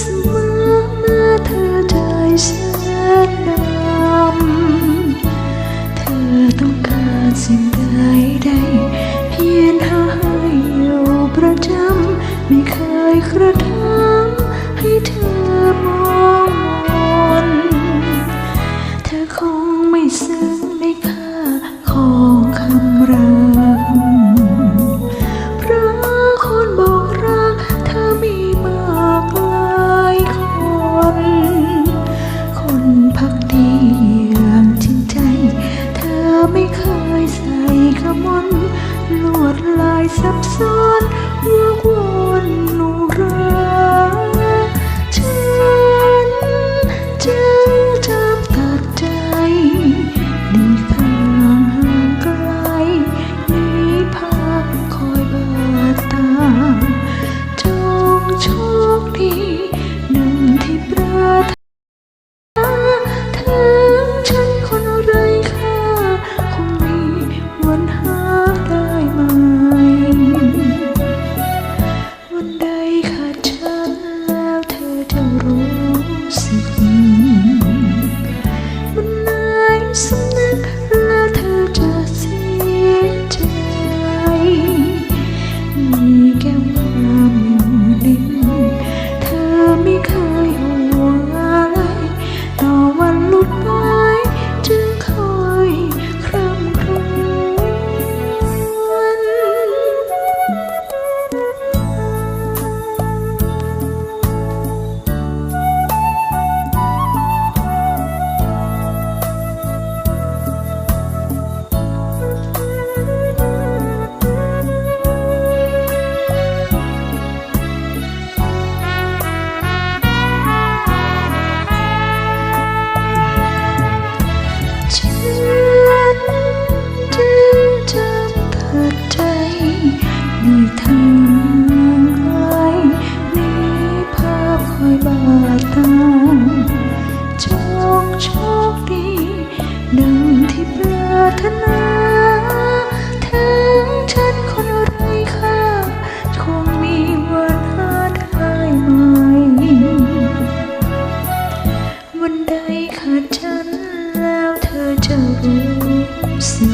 สมอเะเธอใจฉันดำเธอต้องการสิ่งใดใดเพียรหาให้อยู่ประจำไม่เคยกระทำให้เธอ พักดีอย่างจริงใจ เธอไม่เคยใส่ขมนลวดลายซับซ้อนวกวนหนูรัก Sim.